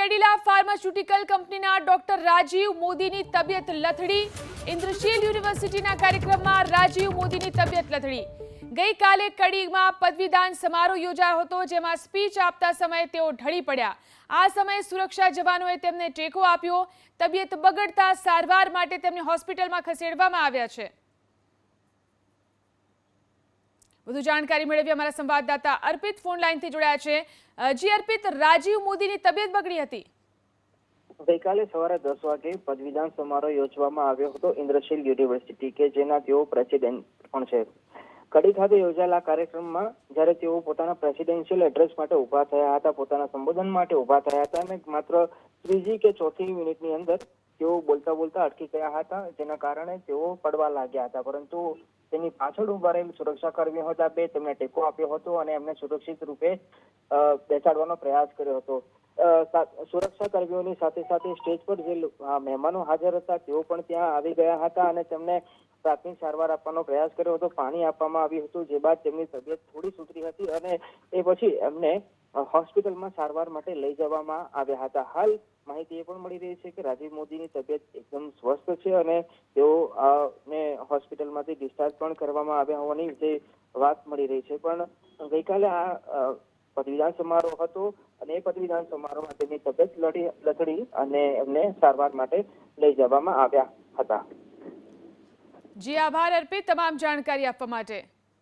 Cadila pharmaceutical કંપનીના doctor Rajiv મોદીની તબિયત લથડી. ઇન્દ્રશીલ યુનિવર્સિટીના કાર્યક્રમમાં રાજીવ મોદીની તબિયત લથડી. ગઈકાલે કડીમાં પદવીદાન સમારોહ યોજાયો હતો, જેમાં સ્પીચ આપતા સમયે તેઓ ઢળી પડ્યા. આ સમયે સુરક્ષા જવાનોએ તેમને ટેકો આપ્યો. તબિયત બગડતા સારવાર માટે તેમને હોસ્પિટલમાં ખસેડવામાં આવ્યા છે. વધુ જાણકારી મેળવી અમારા સંવાદદાતા અર્પિત ફોન લાઈનથી જોડાયા છે. જી અર્પિત, રાજીવ મોદીની તબિયત બગડી હતી? ગઈકાલે સવારે દસ વાગે પદવીદાન સમારોહ યોજવામાં આવ્યો હતો ઇન્દ્રશીલ યુનિવર્સિટી, કે જેના તેઓ પ્રેસિડેન્ટ પણ છે. કડી ખાતે યોજાયેલા કાર્યક્રમમાં જ્યારે તેઓ પોતાના પ્રેસિડેન્શિયલ એડ્રેસ માટે ઊભા થયા હતા, પોતાના સંબોધન માટે ઊભા થયા હતા અને માત્ર ત્રીજી કે ચોથી મિનિટની અંદર તેઓ બોલતા બોલતા અટકી ગયા હતા, જેના કારણે તેઓ પડવા લાગ્યા હતા. પરંતુ તેની પાછળ ઊભા રહેલ સુરક્ષા કર્મીઓ હતા બે તેમને ટેકો આપ્યો હતો અને એમને સુરક્ષિત રૂપે બેસાડવાનો પ્રયાસ કર્યો હતો. સુરક્ષા કર્મીઓની સાથે સાથે સ્ટેજ પર જે મહેમાનો હાજર હતા, તેઓ પણ ત્યાં આવી ગયા હતા અને તેમને પ્રાથમિક સારવાર આપવાનો પ્રયાસ કર્યો હતો. પાણી આપવામાં આવ્યું હતું, જે બાદ તેમની તબિયત થોડી સુધરી હતી અને એ પછી એમને હોસ્પિટલમાં સારવાર માટે લઈ જવામાં આવ્યા હતા. હાલ માહિતી એ પણ મળી રહી છે કે રાજીવ મોદીની તબિયત એકદમ સ્વસ્થ છે અને તેઓ હોસ્પિટલમાંથી ડિસ્ચાર્જ પણ કરવામાં આવ્યા હોવાની જે વાત મળી રહી છે. પણ ગઈકાલે આ પદવીદાન સમારોહ હતો અને એ પદવીદાન સમારોહમાં તેમની તબિયત લડી, લથડી અને એમને સારવાર માટે લઈ જવામાં આવ્યા હતા. જી, આભાર અર્પિત તમામ જાણકારી આપવા માટે.